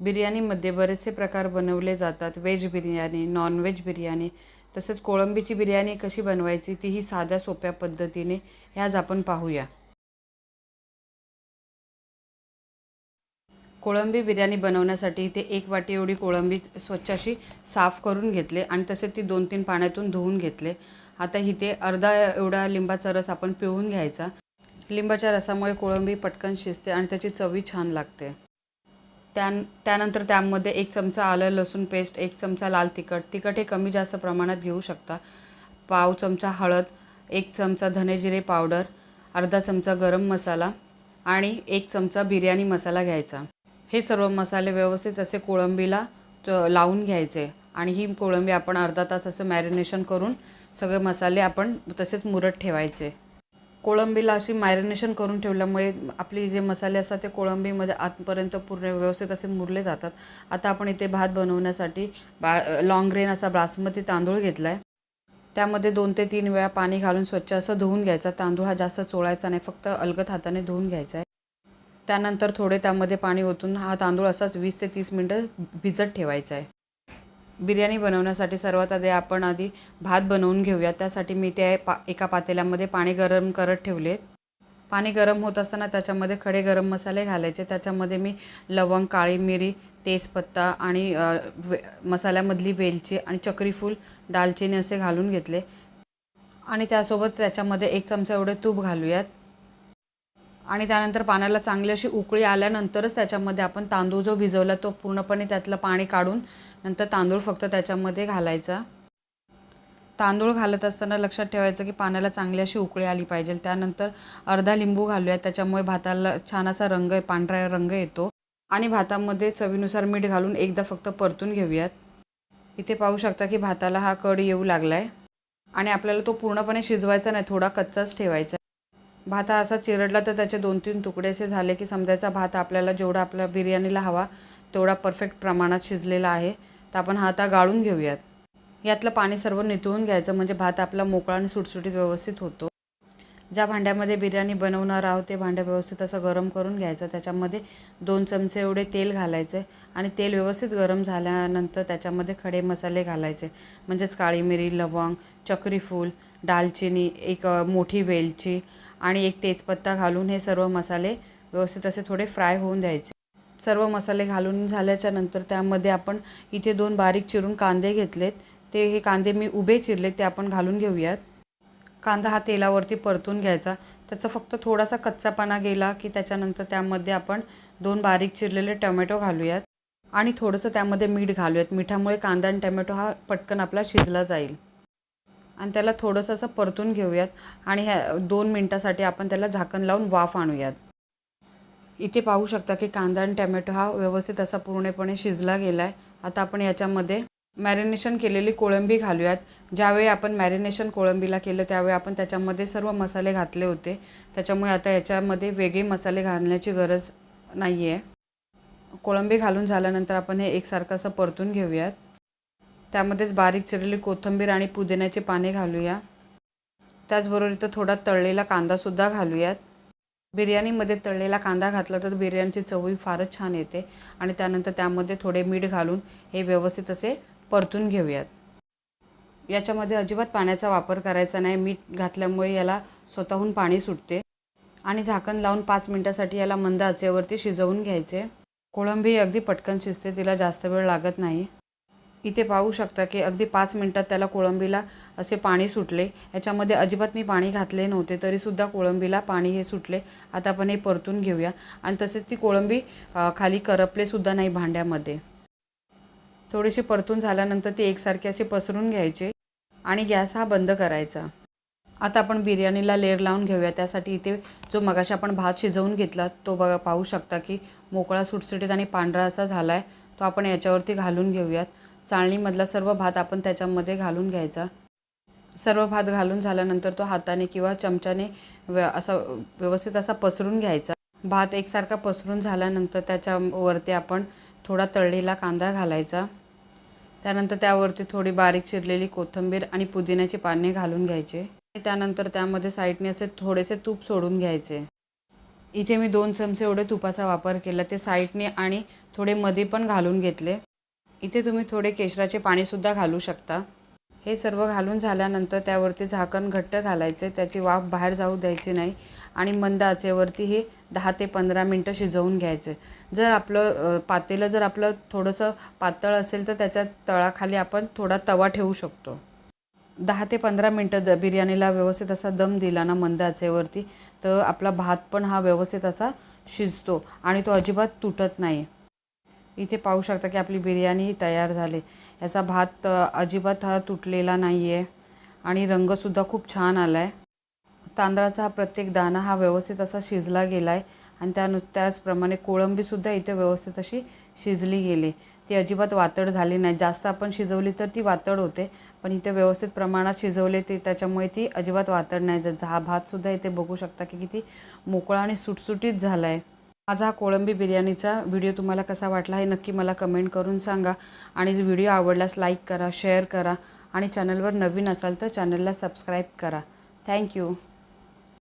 बिर्याणीमध्ये बरेचसे प्रकार बनवले जातात. व्हेज बिर्याणी नॉनव्हेज बिर्याणी तसेच कोळंबीची बिर्याणी कशी बनवायची तीही साध्या सोप्या पद्धतीने ह्याच आपण पाहूया. कोळंबी बिर्याणी बनवण्यासाठी इथे एक वाटी एवढी कोळंबी स्वच्छ अशी साफ करून घेतले आणि तसे ती दोन तीन पाण्यातून धुवून घेतले. आता इथे अर्धा एवढा लिंबाचा रस आपण पिळून घ्यायचा. लिंबाच्या रसामुळे कोळंबी पटकन शिजते आणि त्याची चवी छान लागते. त्यान त्यानंतर त्यामध्ये एक चमचा आलं लसूण पेस्ट एक चमचा लाल तिखट. तिखट हे कमी जास्त प्रमाणात घेऊ शकता. पाव चमचा हळद एक चमचा धनेजिरे पावडर अर्धा चमचा गरम मसाला आणि एक चमचा बिर्याणी मसाला घ्यायचा. हे सर्व मसाले व्यवस्थित असे कोळंबीला लावून घ्यायचे आणि ही कोळंबी आपण अर्धा तास असं मॅरिनेशन करून सगळे मसाले आपण तसेच मुरत ठेवायचे. कोळंबीला अशी मॅरिनेशन करून ठेवल्यामुळे आपली जे मसाले असतात ते कोळंबीमध्ये आतपर्यंत पूर्ण व्यवस्थित असे मुरले जातात. आता आपण इथे भात बनवण्यासाठी बा लॉंग ग्रेन असा बासमती तांदूळ घेतला आहे त्यामध्ये दोन ते तीन वेळा पाणी घालून स्वच्छ असं धुवून घ्यायचा. तांदूळ हा जास्त चोळायचा नाही फक्त अलगत हाताने धुवून घ्यायचा आहे त्यानंतर थोडे त्यामध्ये पाणी ओतून हा तांदूळ असाच वीस ते तीस मिनटं भिजत ठेवायचा आहे बिर्याणी बनवण्यासाठी सर्वात आधी आपण आधी भात बनवून घेऊया. त्यासाठी मी ते पा एका पातेल्यामध्ये पाणी गरम करत ठेवले. पाणी गरम होत असताना त्याच्यामध्ये खडे गरम मसाले घालायचे. त्याच्यामध्ये मी लवंग काळी मिरी तेजपत्ता आणि वे मसाल्यामधली वेलची आणि चक्रीफूल दालचिनी असे घालून घेतले. आणि त्यासोबत त्याच्यामध्ये एक चमचा एवढे तूप घालूयात. आणि त्यानंतर पाण्याला चांगली अशी उकळी आल्यानंतरच त्याच्यामध्ये आपण तांदूळ जो भिजवला तो पूर्णपणे त्यातलं पाणी काढून नंतर तांदूळ फक्त त्याच्यामध्ये घालायचा. तांदूळ घालत असताना लक्षात ठेवायचं की पाण्याला चांगली अशी उकळी आली पाहिजे. त्यानंतर अर्धा लिंबू घालूयात त्याच्यामुळे भाताला छान असा रंग पांढरा रंग येतो. आणि भातामध्ये चवीनुसार मीठ घालून एकदा फक्त परतून घेऊयात. इथे पाहू शकता की भाताला हा कड येऊ लागला आहे आणि आपल्याला तो पूर्णपणे शिजवायचा नाही थोडा कच्चाच ठेवायचा भात हा असा चिरडला तर त्याचे दोन तीन तुकडे असे झाले की समजायचा भात आपल्याला जेवढा आपल्या बिर्याणीला हवा तेवढा परफेक्ट प्रमाणात शिजलेला आहे. तर आपण हा आता गाळून घेऊयात. यातलं पाणी सर्व निथळून घ्यायचं म्हणजे भात आपला मोकळा आणि सुटसुटीत व्यवस्थित होतो. ज्या भांड्यामध्ये बिर्याणी बनवणार आहोत ते भांडं व्यवस्थित असं गरम करून घ्यायचं. त्याच्यामध्ये दोन चमचे एवढे तेल घालायचे आणि तेल व्यवस्थित गरम झाल्यानंतर त्याच्यामध्ये खडे मसाले घालायचे. म्हणजेच काळी मिरी लवंग चक्रीफूल दालचिनी एक मोठी वेलची आणि एक तेजपत्ता घालून हे सर्व मसाले व्यवस्थित असे थोडे फ्राय होऊन द्यायचे. सर्व मसाले घालून झाल्याच्यानंतर त्यामध्ये आपण इथे दोन बारीक चिरून कांदे घेतलेत. ते हे कांदे मी उभे चिरले ते आपण घालून घेऊयात. कांदा हा तेलावरती परतून घ्यायचा. त्याचा फक्त थोडासा कच्चापणा गेला की त्याच्यानंतर त्यामध्ये आपण दोन बारीक चिरलेले टोमॅटो घालूयात. आणि थोडंसं त्यामध्ये मीठ घालूयात. मिठामुळे कांदा आणि टोमॅटो हा पटकन आपला शिजला जाईल. आणि त्याला थोडंसं असं परतून घेऊयात आणि ह्या दोन मिनटासाठी आपण त्याला झाकण लावून वाफ आणूयात. इथे पाहू शकता की कांदा आणि टॅमॅटो हा व्यवस्थित असा पूर्णपणे शिजला गेला आहे आता आपण याच्यामध्ये मॅरिनेशन केलेली कोळंबी घालूयात. ज्यावेळी आपण मॅरिनेशन कोळंबीला केलं त्यावेळी आपण त्याच्यामध्ये सर्व मसाले घातले होते. त्याच्यामुळे आता याच्यामध्ये वेगळे मसाले घालण्याची गरज नाही आहे कोळंबी घालून झाल्यानंतर आपण हे एकसारखं असं परतून घेऊयात. त्यामध्येच बारीक चिरलेली कोथिंबीर आणि पुदिन्याची पाने घालूया. त्याचबरोबर इथं थोडा तळलेला कांदासुद्धा घालूयात. बिर्याणीमध्ये तळलेला कांदा घातला तर बिर्याणीची चवही फारच छान येते आणि त्यानंतर त्यामध्ये थोडे मीठ घालून हे व्यवस्थित असे परतून घेऊयात. याच्यामध्ये अजिबात पाण्याचा वापर करायचा नाही. मीठ घातल्यामुळे याला स्वतःहून पाणी सुटते आणि झाकण लावून पाच मिनटासाठी याला मंद आचेवरती शिजवून घ्यायचे. कोळंबी अगदी पटकन शिजते तिला जास्त वेळ लागत नाही. इथे पाहू शकता की अगदी पाच मिनटात त्याला कोळंबीला असे पाणी सुटले. याच्यामध्ये अजिबात मी पाणी घातले नव्हते तरीसुद्धा कोळंबीला पाणी हे सुटले. आता आपण हे परतून घेऊया. आणि तसेच ती कोळंबी खाली करपलेसुद्धा नाही भांड्यामध्ये. थोडीशी परतून झाल्यानंतर ती एकसारखी अशी पसरून घ्यायची आणि गॅस हा बंद करायचा. आता आपण बिर्याणीला लेअर लावून घेऊया. त्यासाठी इथे जो मगाशी आपण भात शिजवून घेतला तो बघा पाहू शकता की मोकळा सुटसुटीत आणि पांढरा असा झाला आहे तो आपण याच्यावरती घालून घेऊयात. चाळणीमधला सर्व भात आपण त्याच्यामध्ये घालून घ्यायचा. सर्व भात घालून झाल्यानंतर तो हाताने किंवा चमच्याने व्य असा व्यवस्थित असा पसरून घ्यायचा. भात एकसारखा पसरून झाल्यानंतर त्याच्यावरती आपण थोडा तळलेला कांदा घालायचा. त्यानंतर त्यावरती थोडी बारीक चिरलेली कोथिंबीर आणि पुदिन्याची पाने घालून घ्यायचे. त्यानंतर त्यामध्ये साईडने असे थोडेसे तूप सोडून घ्यायचे. इथे मी दोन चमचे एवढे तुपाचा वापर केला. ते साईडने आणि थोडे मध्ये पण घालून घेतले. इथे तुम्ही थोडे केशराचे पाणीसुद्धा घालू शकता. हे सर्व घालून झाल्यानंतर त्यावरती झाकण घट्ट घालायचे. त्याची वाफ बाहेर जाऊ द्यायची नाही. आणि मंद आचेवरती हे दहा ते पंधरा मिनटं शिजवून घ्यायचे. जर आपलं पातेलं जर आपलं थोडंसं पातळ असेल तर त्याच्या तळाखाली आपण थोडा तवा ठेवू शकतो. दहा ते पंधरा मिनटं द बिर्याणीला व्यवस्थित असा दम दिला ना मंद आचेवरती तर आपला भात पण हा व्यवस्थित असा शिजतो आणि तो अजिबात तुटत नाही. इथे पाहू शकता की आपली बिर्याणी तयार झाली. याचा भात अजिबात हा तुटलेला नाही आहे आणि रंगसुद्धा खूप छान आला आहे तांदळाचा हा प्रत्येक दाणा हा व्यवस्थित असा शिजला गेला आहे आणि त्यानु त्याचप्रमाणे कोळंबीसुद्धा इथे व्यवस्थित अशी शिजली गेली. ती अजिबात वातड झाली नाही. जास्त आपण शिजवली तर ती वातड होते पण इथे व्यवस्थित प्रमाणात शिजवले ते त्याच्यामुळे ती अजिबात वातड नाही. जात हा भातसुद्धा इथे बघू शकता की किती मोकळा आणि सुटसुटीत झाला आहे माझा हा कोळंबी बिर्याणीचा व्हिडिओ तुम्हाला कसा वाटला हे नक्की मला कमेंट करून सांगा. आणि व्हिडिओ आवडल्यास लाईक करा शेअर करा. आणि चॅनलवर नवीन असाल तर चॅनलला सबस्क्राईब करा. थँक्यू